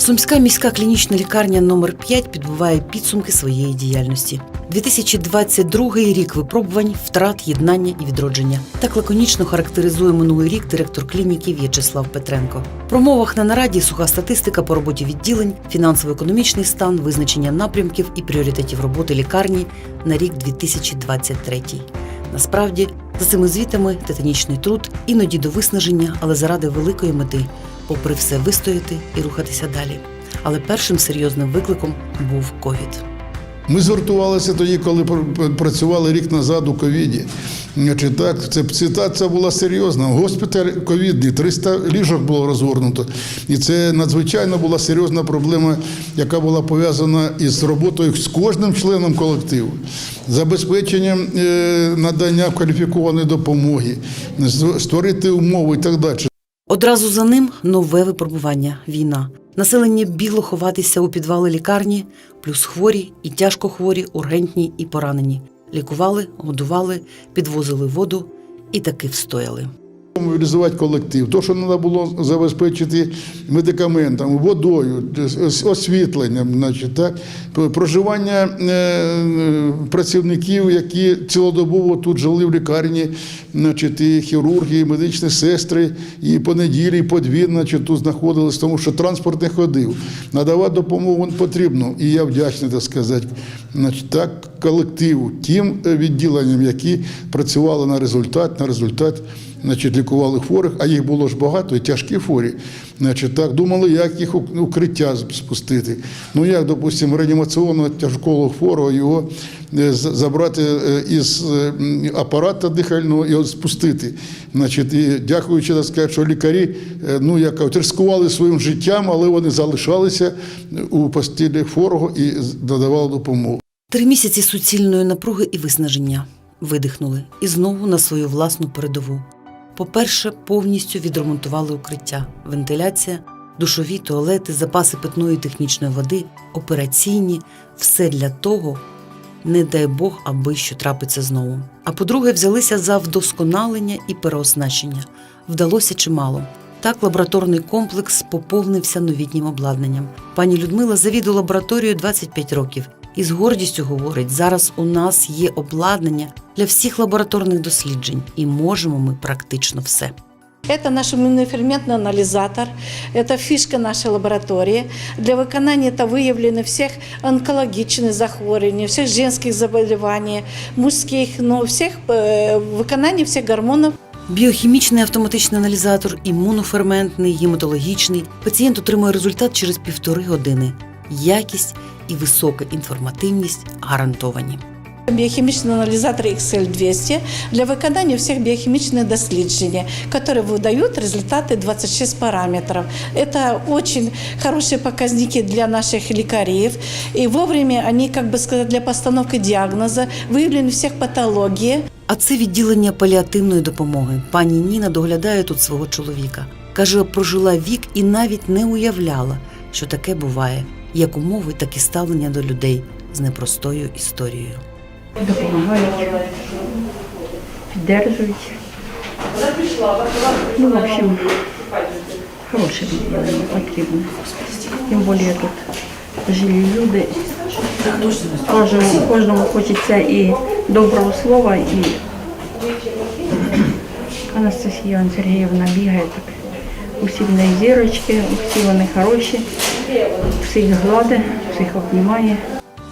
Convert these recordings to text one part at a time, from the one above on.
Сумська міська клінічна лікарня номер 5 підбиває підсумки своєї діяльності. 2022 рік випробувань, втрат, єднання і відродження. Так лаконічно характеризує минулий рік директор клініки В'ячеслав Петренко. В промовах на нараді суха статистика по роботі відділень, фінансово-економічний стан, визначення напрямків і пріоритетів роботи лікарні на рік 2023. Насправді, за цими звітами титанічний труд, іноді до виснаження, але заради великої мети, попри все вистояти і рухатися далі. Але першим серйозним викликом був ковід. Ми згуртувалися тоді, коли працювали рік назад у ковіді. Так, це ситуація була серйозна. Госпіталь ковідний, 300 ліжок було розгорнуто. І це надзвичайно була серйозна проблема, яка була пов'язана із роботою з кожним членом колективу, забезпеченням е, надання кваліфікованої допомоги, створити умови і так далі. Одразу за ним нове випробування війна. Населення бігло ховатися у підвали лікарні, плюс хворі і тяжко хворі, ургентні і поранені. Лікували, годували, підвозили воду і таки встояли. Мобілізувати колектив. То, що треба було забезпечити медикаментами, водою, освітленням, значить, так, проживання е, працівників, які цілодобово тут жили в лікарні, значить, і хірурги, і медичні сестри, і по неділі, і по значить, тут знаходились, тому що транспорт не ходив. Надавати допомогу потрібно. І я вдячний, так сказати, значить, так, колективу, тим відділенням, які працювали на результат, на результат значить, лікували хворих, а їх було ж багато, і тяжкі хворі. Значить, так, думали, як їх укриття спустити. Ну як, допустимо, реанімаційного тяжкого хворого його е, забрати е, із е, апарата дихального і спустити. Значить, і дякуючи, так сказати, що лікарі ну, як кажуть, ризикували своїм життям, але вони залишалися у постілі хворого і надавали допомогу. Три місяці суцільної напруги і виснаження видихнули і знову на свою власну передову. По-перше, повністю відремонтували укриття, вентиляція, душові туалети, запаси питної технічної води, операційні все для того, не дай Бог, аби що трапиться знову. А по-друге, взялися за вдосконалення і переоснащення. Вдалося чимало. Так, лабораторний комплекс поповнився новітнім обладнанням. Пані Людмила завідує лабораторією 25 років і з гордістю говорить: зараз у нас є обладнання для всіх лабораторних досліджень, і можемо ми практично все. Это наш иммуноферментный анализатор, это фишка нашей лаборатории. Для виконання та виявлення всіх онкологічних захворювань, всіх женських заболівань, мужських, ну, всіх, е, виконання всіх гормонів Біохімічний автоматичний аналізатор, імуноферментний, гематологічний. Пацієнт отримує результат через півтори години. Якість і висока інформативність гарантовані. Біохімічний аналізатор XL200 для виконання всіх біохімічних досліджень, які видають результати 26 параметрів. Це дуже хороші показники для наших лікарів. І вовремя вони, как бы сказать, для постановки діагнозу, виявлення всіх патологій. А це відділення паліативної допомоги. Пані Ніна доглядає тут свого чоловіка. Каже, прожила вік і навіть не уявляла, що таке буває, як умови, так і ставлення до людей з непростою історією. допомагають, піддержують. Ну, в общем, хороше відділення потрібно. Тим більше тут жилі люди. Кожному, кожному хочеться і доброго слова, і Анастасія Сергіївна бігає так. Усі в неї зірочки, усі вони хороші, всіх гладить, всіх обнімає.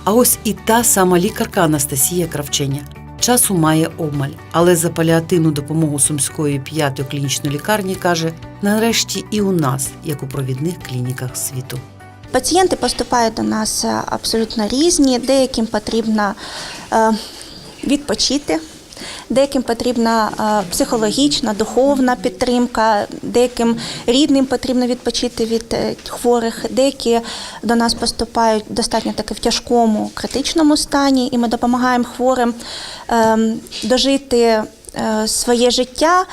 А ось і та сама лікарка Анастасія Кравченя. Часу має обмаль, але за паліативну допомогу сумської п'ятої клінічної лікарні каже, нарешті і у нас, як у провідних клініках світу. Пацієнти поступають до нас е, абсолютно різні. Деяким потрібно е, відпочити, деяким потрібна е, психологічна, духовна підтримка, деяким рідним потрібно відпочити від е, хворих. Деякі до нас поступають достатньо таки в тяжкому критичному стані, і ми допомагаємо хворим е, дожити е, своє життя.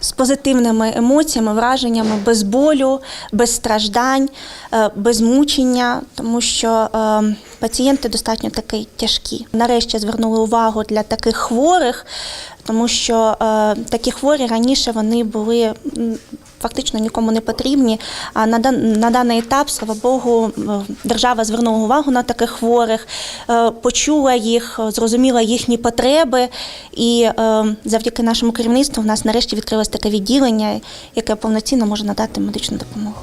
З позитивними емоціями, враженнями, без болю, без страждань, е, без мучення, тому що е, пацієнти достатньо такі тяжкі. Нарешті звернули увагу для таких хворих, тому що е, такі хворі раніше вони були фактично нікому не потрібні. А на, на даний етап, слава Богу, е, держава звернула увагу на таких хворих, е, почула їх, зрозуміла їхні потреби. І е, завдяки нашому керівництву в нас нарешті відкрилось таке відділення, яке повноцінно може надати медичну допомогу.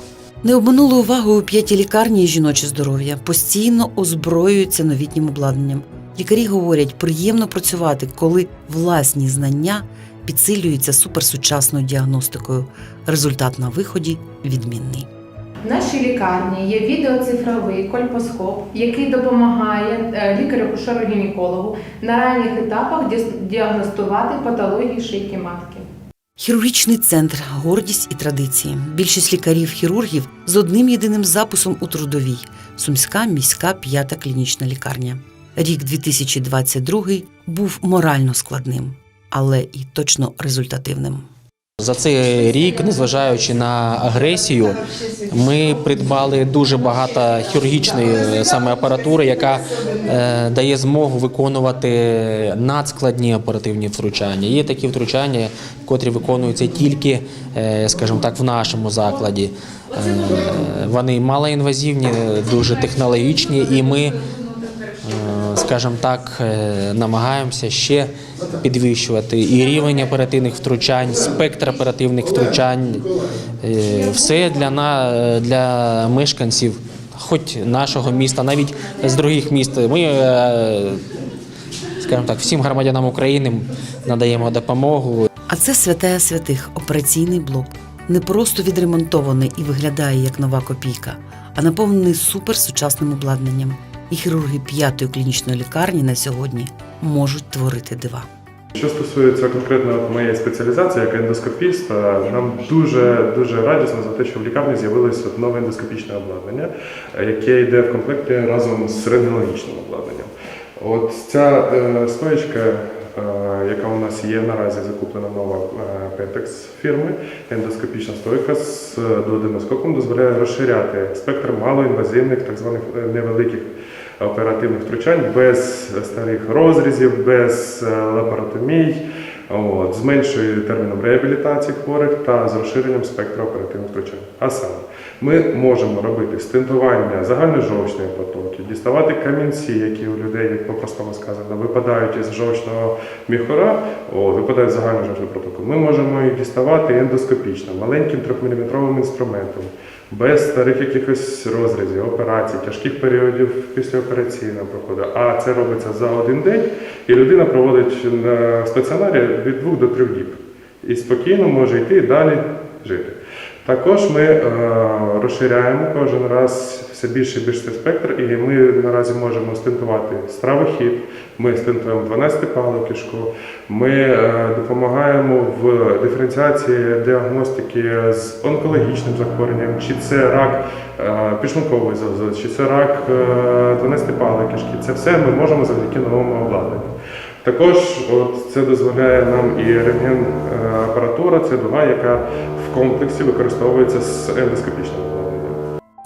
Не обминули увагою п'яті лікарні і жіноче здоров'я постійно озброюються новітнім обладнанням. Лікарі говорять, приємно працювати, коли власні знання підсилюються суперсучасною діагностикою. Результат на виході відмінний. В нашій лікарні є відеоцифровий кольпоскоп, який допомагає е, лікарю-кушеру-гінекологу на ранніх етапах діагностувати патології шийки матки. Хірургічний центр гордість і традиції. Більшість лікарів-хірургів з одним єдиним записом у трудовій Сумська міська п'ята клінічна лікарня. Рік 2022 був морально складним, але і точно результативним. За цей рік, незважаючи на агресію, ми придбали дуже багато хірургічної е, саме апаратури, яка е, дає змогу виконувати надскладні оперативні втручання. Є такі втручання, котрі виконуються тільки, е, скажімо так, в нашому закладі. Е, вони малоінвазивні, дуже технологічні, і ми. Е, Скажімо так, е, намагаємося ще підвищувати і рівень оперативних втручань, спектр оперативних втручань. Е, Все для, на, для мешканців, хоч нашого міста, навіть з других міст. Ми, е, скажімо так, всім громадянам України надаємо допомогу. А це святая святих операційний блок. Не просто відремонтований і виглядає як нова копійка, а наповнений суперсучасним обладнанням. І хірурги п'ятої клінічної лікарні на сьогодні можуть творити дива. Що стосується конкретно моєї спеціалізації як ендоскопіста, нам дуже дуже радісно за те, що в лікарні з'явилося нове ендоскопічне обладнання, яке йде в комплекті разом з рентгенологічним обладнанням. От ця е, стоечка, е, яка у нас є наразі закуплена нова е, Pentax фірми, ендоскопічна стойка з дуоденоскопом дозволяє розширяти спектр малоінвазивних, так званих невеликих оперативних втручань без старих розрізів, без е, лапаротомій, от, зменшує терміном реабілітації хворих та з розширенням спектру оперативних втручань. А саме, ми можемо робити стентування загальножовчної протоки, діставати камінці, які у людей, як по-простому сказано, випадають із жовчного міхора, о, випадають з загальножовчної протоки. Ми можемо їх діставати ендоскопічно, маленьким 3-мм інструментом без старих якихось розрізів, операцій, тяжких періодів післяопераційного проходу. А це робиться за один день, і людина проводить на стаціонарі від 2 до 3 діб. І спокійно може йти і далі жити. Також ми е, розширяємо кожен раз все більше і більше спектр, і ми наразі можемо стентувати стравохід, ми стентуємо 12 палу кишку, ми е, допомагаємо в диференціації діагностики з онкологічним захворюванням, чи це рак е, підшлункової залози, чи це рак е, 12 пали кишки. Це все ми можемо завдяки новому обладнанню. Також от, це дозволяє нам і рентген е, апаратура, це дуга, яка в комплексі використовується з ендоскопічним.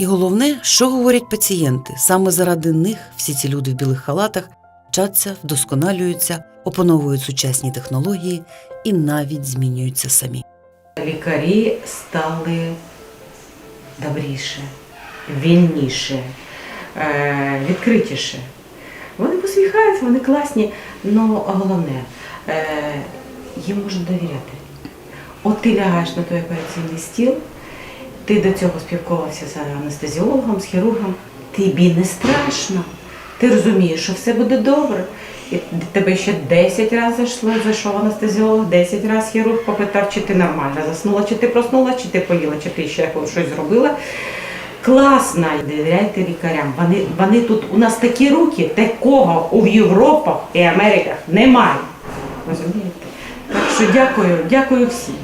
І головне, що говорять пацієнти, саме заради них всі ці люди в білих халатах вчаться, вдосконалюються, опановують сучасні технології і навіть змінюються самі. Лікарі стали добріше, вільніше, е, відкритіше. Вони посміхаються, вони класні, але головне, е, їм можна довіряти. От ти лягаєш на той операційний стіл, ти до цього спілкувався з анестезіологом, з хірургом, тобі не страшно. Ти розумієш, що все буде добре. І тебе ще 10 разів зайшло, зайшов анестезіолог, 10 разів хірург попитав, чи ти нормально заснула, чи ти проснула, чи ти поїла, чи ти ще щось зробила. Класно, довіряйте лікарям. Вони, вони тут у нас такі руки, такого у Європах і Америках немає. Розумієте? Так що дякую, дякую всім.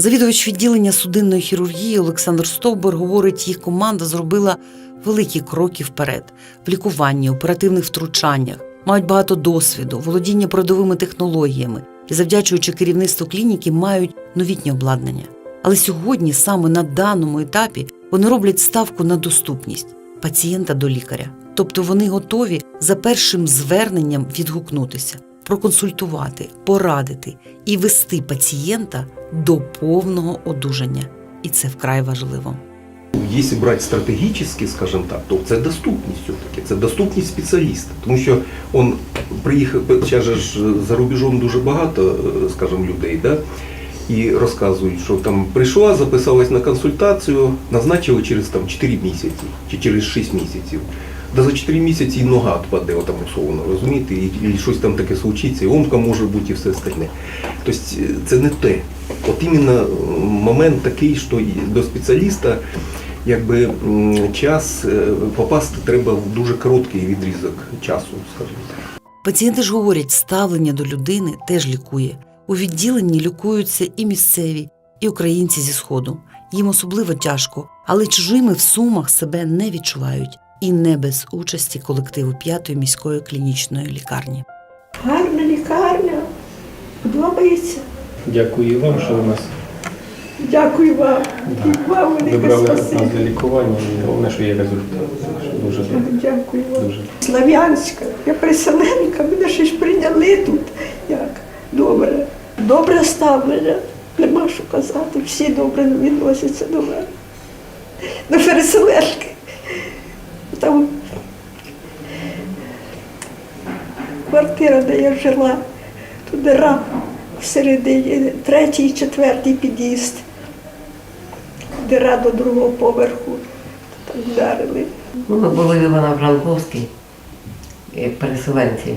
Завідувач відділення судинної хірургії Олександр Стовбур говорить, їх команда зробила великі кроки вперед в лікуванні, оперативних втручаннях, мають багато досвіду, володіння передовими технологіями і, завдячуючи керівництву клініки, мають новітнє обладнання. Але сьогодні, саме на даному етапі, вони роблять ставку на доступність пацієнта до лікаря. Тобто вони готові за першим зверненням відгукнутися, проконсультувати, порадити і вести пацієнта до повного одужання. і це вкрай важливо. Якщо брати стратегічно, скажімо так, то це доступність все-таки, це доступність спеціаліста. Тому що он приїхав, же за рубежом дуже багато, скажімо, людей, да? і розказують, що там прийшла, записалась на консультацію, назначили через там, 4 місяці чи через 6 місяців. Да за 4 місяці і нога відпаде, отам условно, розумієте, і, і щось там таке случиться, і омка може бути, і все остальне. Тобто е, це не те. От іменно е, момент такий, що до спеціаліста якби час е, попасти треба в дуже короткий відрізок часу. Пацієнти ж говорять, ставлення до людини теж лікує. У відділенні лікуються і місцеві, і українці зі сходу. Їм особливо тяжко, але чужими в сумах себе не відчувають і не без участі колективу п'ятої міської клінічної лікарні. Гарна лікарня. Подобається. Дякую вам, що ви нас Дякую вам. І вам вибрали нас для лікування. І головне, що є результат. Дуже добре. Дякую вам. Дуже. Слав'янська. Я переселенка, мене ще ж прийняли тут. Як? Добре. Добре ставлення. Нема що казати. Всі добре відносяться до мене. До переселенки. Там квартира, де я жила, тут дира всередині, третій, четвертий під'їзд. Дира до другого поверху. Там вдарили. Ми були в Івано-Франковській, е, переселенці.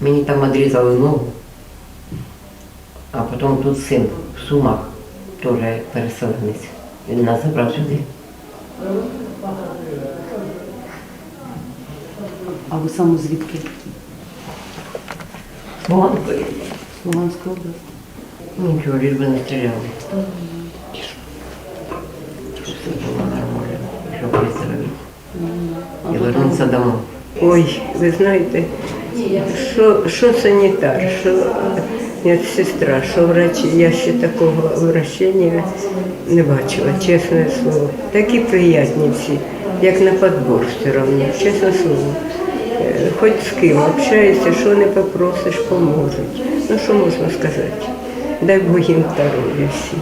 Мені там відрізали ногу, а потім тут син в Сумах, теж переселенець. Він нас забрав сюди. А ви саме звідки? Смоланкою. Луганська область. Нічого, лиш би не стріляли. Щоб все було нормально, щоб виздоровіти. І вернутися домой. Ой, ви знаєте, що, що санітар, що медсестра, що врач, я ще такого вращення не бачила, чесне слово. Такі приятні всі, як на подбор все одно, чесне слово. Хоч з ким общаєшся, що не попросиш, поможуть. Ну що можна сказати? Дай Бог їм здоров'я всім.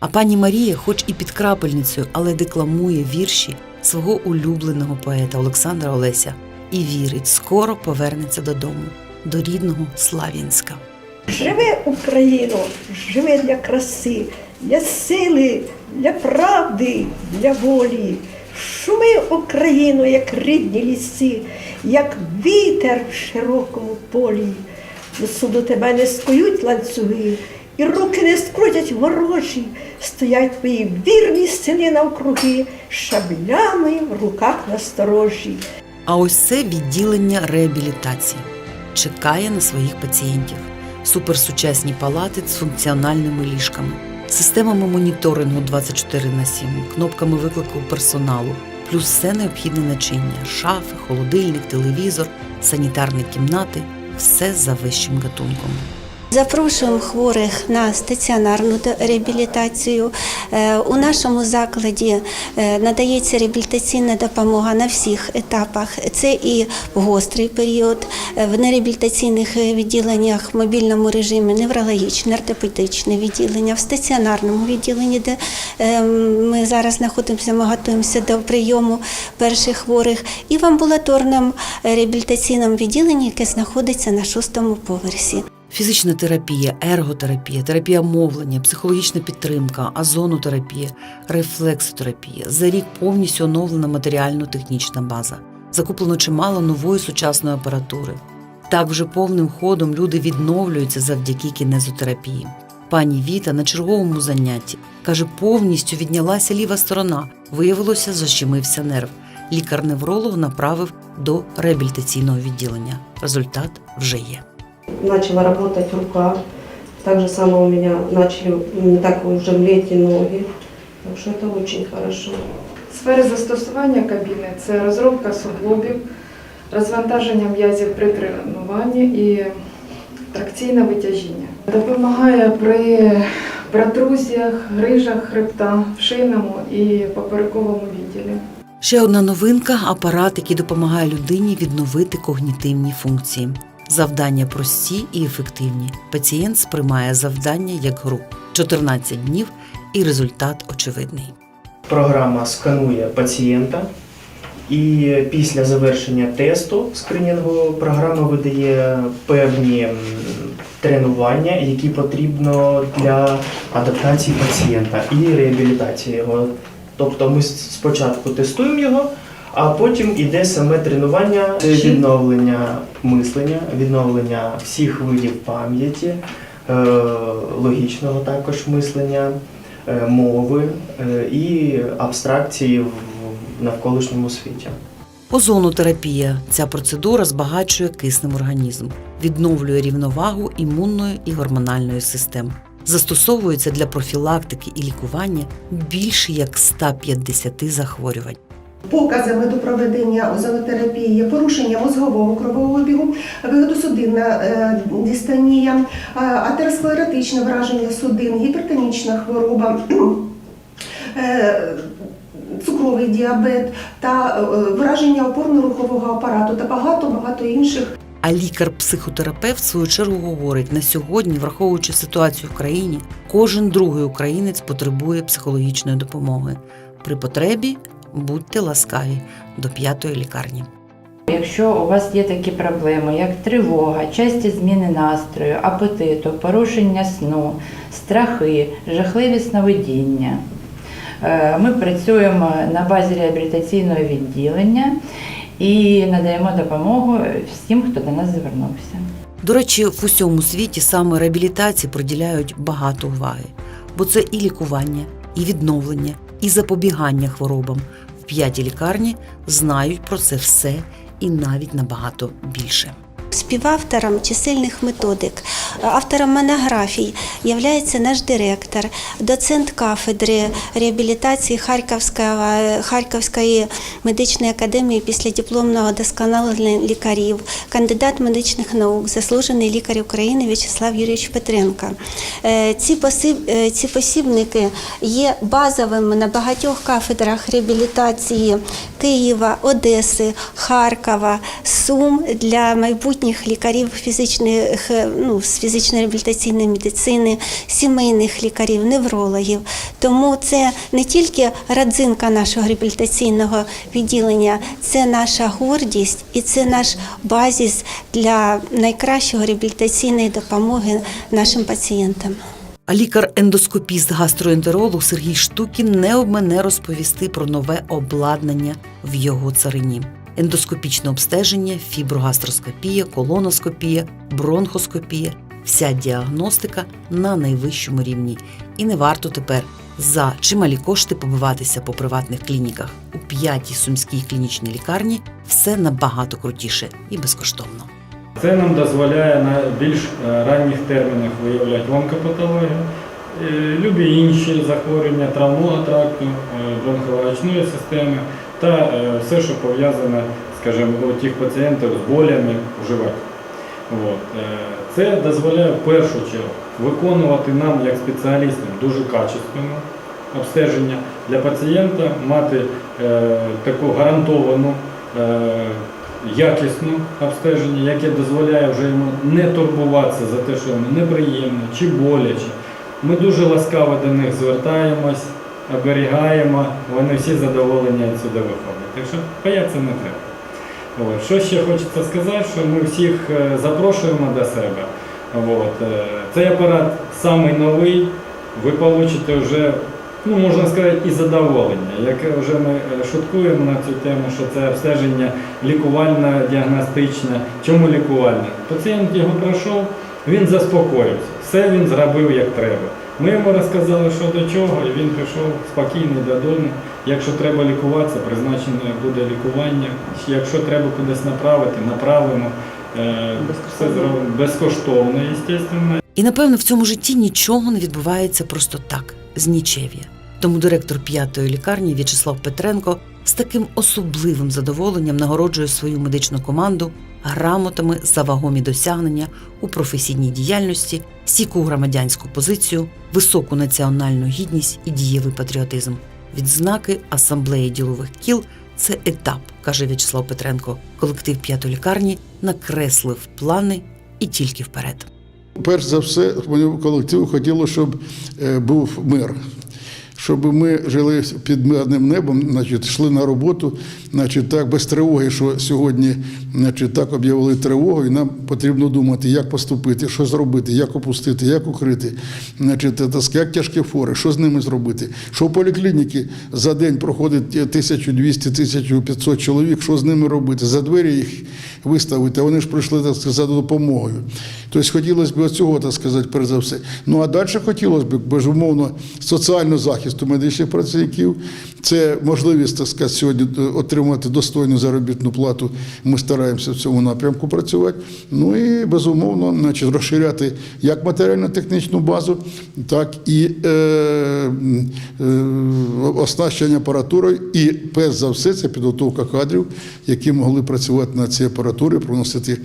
А пані Марія, хоч і під крапельницею, але декламує вірші свого улюбленого поета Олександра Олеся і вірить, скоро повернеться додому, до рідного Слав'янська. Живе Україно, живе для краси, для сили, для правди, для волі. Шуми Україно, як рідні ліси, як вітер в широкому полі. До суду тебе не скують ланцюги, і руки не скрутять ворожі. Стоять твої вірні сини навкруги, шаблями в руках насторожі. А ось це відділення реабілітації. Чекає на своїх пацієнтів. Суперсучасні палати з функціональними ліжками, системами моніторингу 24 на 7, кнопками виклику персоналу, плюс все необхідне начиння: шафи, холодильник, телевізор, санітарні кімнати. Все за вищим гатунком. Запрошуємо хворих на стаціонарну реабілітацію. Е, У нашому закладі е, надається реабілітаційна допомога на всіх етапах. Це і в гострий період, е, в нереабілітаційних відділеннях в мобільному режимі, неврологічне, ортопедичне відділення, в стаціонарному відділенні, де ми зараз знаходимося, ми готуємося до прийому перших хворих, і в амбулаторному реабілітаційному відділенні, яке знаходиться на шостому поверсі. Фізична терапія, ерготерапія, терапія мовлення, психологічна підтримка, озонотерапія, рефлексотерапія. За рік повністю оновлена матеріально-технічна база. Закуплено чимало нової сучасної апаратури. Так вже повним ходом люди відновлюються завдяки кінезотерапії. Пані Віта на черговому занятті каже, повністю віднялася ліва сторона. Виявилося, защемився нерв. Лікар-невролог направив до реабілітаційного відділення. Результат вже є. Начала работать рука. Так же самое у меня начали не так уже млеть и ноги. Так что это очень хорошо. Сфери застосування кабіни це розробка суглобів, розвантаження м'язів при тренуванні і тракційне витяжіння. Допомагає при протрузіях, грижах хребта, в шийному і поперековому відділі. Ще одна новинка апарат, який допомагає людині відновити когнітивні функції. Завдання прості і ефективні. Пацієнт сприймає завдання як гру 14 днів і результат очевидний. Програма сканує пацієнта, і після завершення тесту скринінгу програма видає певні тренування, які потрібно для адаптації пацієнта і реабілітації його. Тобто ми спочатку тестуємо його, а потім іде саме тренування, відновлення мислення, відновлення всіх видів пам'яті, е, логічного також мислення, е, мови е, і абстракції в в навколишньому світі. Озонотерапія. Ця процедура збагачує киснем організм, відновлює рівновагу імунної і гормональної систем. Застосовується для профілактики і лікування більше як 150 захворювань. Показами до проведення озонотерапії є порушення мозгового кровообігу, вигодосудинна е, дистонія, е, атеросклеротичне враження судин, гіпертонічна хвороба, е, цукровий діабет та враження опорно-рухового апарату та багато-багато інших А лікар-психотерапевт в свою чергу говорить: на сьогодні, враховуючи ситуацію в країні, кожен другий українець потребує психологічної допомоги. При потребі будьте ласкаві до п'ятої лікарні. Якщо у вас є такі проблеми, як тривога, часті зміни настрою, апетиту, порушення сну, страхи, жахливі сновидіння, е, ми працюємо на базі реабілітаційного відділення і надаємо допомогу всім, хто до нас звернувся. До речі, в усьому світі саме реабілітації приділяють багато уваги, бо це і лікування, і відновлення, і запобігання хворобам. В п'ятій лікарні знають про це все і навіть набагато більше. Співавтором чисельних методик, автором монографій являється наш директор, доцент кафедри реабілітації Харківського, Харківської медичної академії післядипломного досконалення лікарів, кандидат медичних наук, заслужений лікар України В'ячеслав Юрійович Петренко. Е, Ці, е, ці посібники є базовими на багатьох кафедрах реабілітації Києва, Одеси, Харкова, Сум для майбутніх лікарів фізичних, е, ну, з фізичної реабілітаційної медицини, сімейних лікарів, неврологів. Тому це не тільки родзинка нашого реабілітаційного відділення, це наша гордість і це наш базис для найкращої реабілітаційної допомоги нашим пацієнтам. А лікар-ендоскопіст гастроентеролог Сергій Штукін не обмене розповісти про нове обладнання в його царині. Ендоскопічне обстеження, фіброгастроскопія, колоноскопія, бронхоскопія вся діагностика на найвищому рівні. І не варто тепер за чималі кошти побиватися по приватних клініках. У п'ятій сумській клінічній лікарні все набагато крутіше і безкоштовно. Це нам дозволяє на більш е, ранніх термінах виявляти онкопатологію, е, любі інші захворювання травмового тракту, е, бронхоочної системи та е, все, що пов'язане, скажімо, у тих пацієнтів з болями у животі. От. е, Це дозволяє в першу чергу виконувати нам як спеціалістам дуже качественне обстеження для пацієнта, мати е, таку гарантовану е, якісне обстеження, яке дозволяє вже йому не турбуватися за те, що йому неприємно чи боляче. Ми дуже ласкаво до них звертаємось, оберігаємо, вони всі задоволені відсюди виходять. Так що боятися не треба. От. Що ще хочеться сказати, що ми всіх е, запрошуємо до себе. От. е, Цей апарат самий новий, ви получите вже, ну можна сказати, і задоволення. Як вже ми е, шуткуємо на цю тему, що це обстеження лікувальне, діагностичне. Чому лікувальне? Пацієнт його пройшов, він заспокоївся, все він зробив як треба. Ми йому розказали, що до чого, і він пішов спокійний додому. Якщо треба лікуватися, призначене буде лікування. Якщо треба кудись направити, направимо. Е, Все зробимо безкоштовно, звісно. І напевно в цьому житті нічого не відбувається просто так, з нічев'я. Тому директор п'ятої лікарні В'ячеслав Петренко з таким особливим задоволенням нагороджує свою медичну команду грамотами за вагомі досягнення у професійній діяльності, стійку громадянську позицію, високу національну гідність і дієвий патріотизм. Відзнаки асамблеї ділових кіл це етап, каже В'ячеслав Петренко. Колектив п'ятої лікарні накреслив плани і тільки вперед. Перш за все, моєму колективу хотілося, щоб е, був мир. Щоб ми жили під мирним небом, значить, йшли на роботу, значить, так, без тривоги, що сьогодні значить, так об'явили тривогу, і нам потрібно думати, як поступити, що зробити, як опустити, як укрити, значить, як тяжкі фори, що з ними зробити. Що в поліклініки за день проходить 1200-1500 чоловік, що з ними робити? За двері їх виставити, вони ж прийшли так сказати, за допомогою. Тобто хотілося б цього, так сказати, перш за все. Ну а далі хотілося б, безумовно, соціального захисту медичних працівників. Це можливість, так сказати, сьогодні отримати достойну заробітну плату. Ми стараємося в цьому напрямку працювати. Ну і безумовно, значить, розширяти як матеріально-технічну базу, так і е, е, оснащення апаратурою. І перш за все, це підготовка кадрів, які могли працювати на цій апаратурі, приносити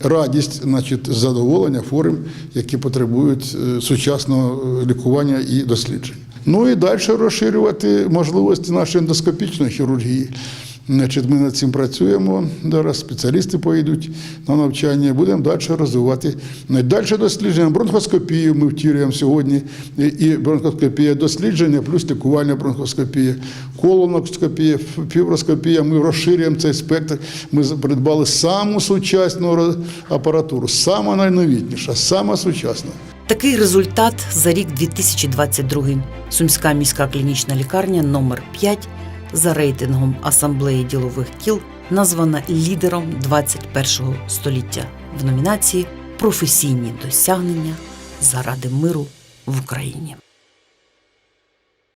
радість, значить, задоволення хворим, які потребують е, сучасного лікування і досліджень. Ну і далі розширювати можливості нашої ендоскопічної хірургії. Значить, ми над цим працюємо. Зараз спеціалісти поїдуть на навчання. Будемо далі розвивати. Далі дослідження бронхоскопію ми втілюємо сьогодні. І- бронхоскопія дослідження, плюс лікувальна бронхоскопія, колоноскопія, фіброскопія. Ми розширюємо цей спектр. Ми придбали саму сучасну апаратуру, сама найновітніша, сама сучасна. Такий результат за рік 2022. Сумська міська клінічна лікарня номер 5 за рейтингом Асамблеї ділових кіл названа лідером 21 століття в номінації Професійні досягнення заради миру в Україні.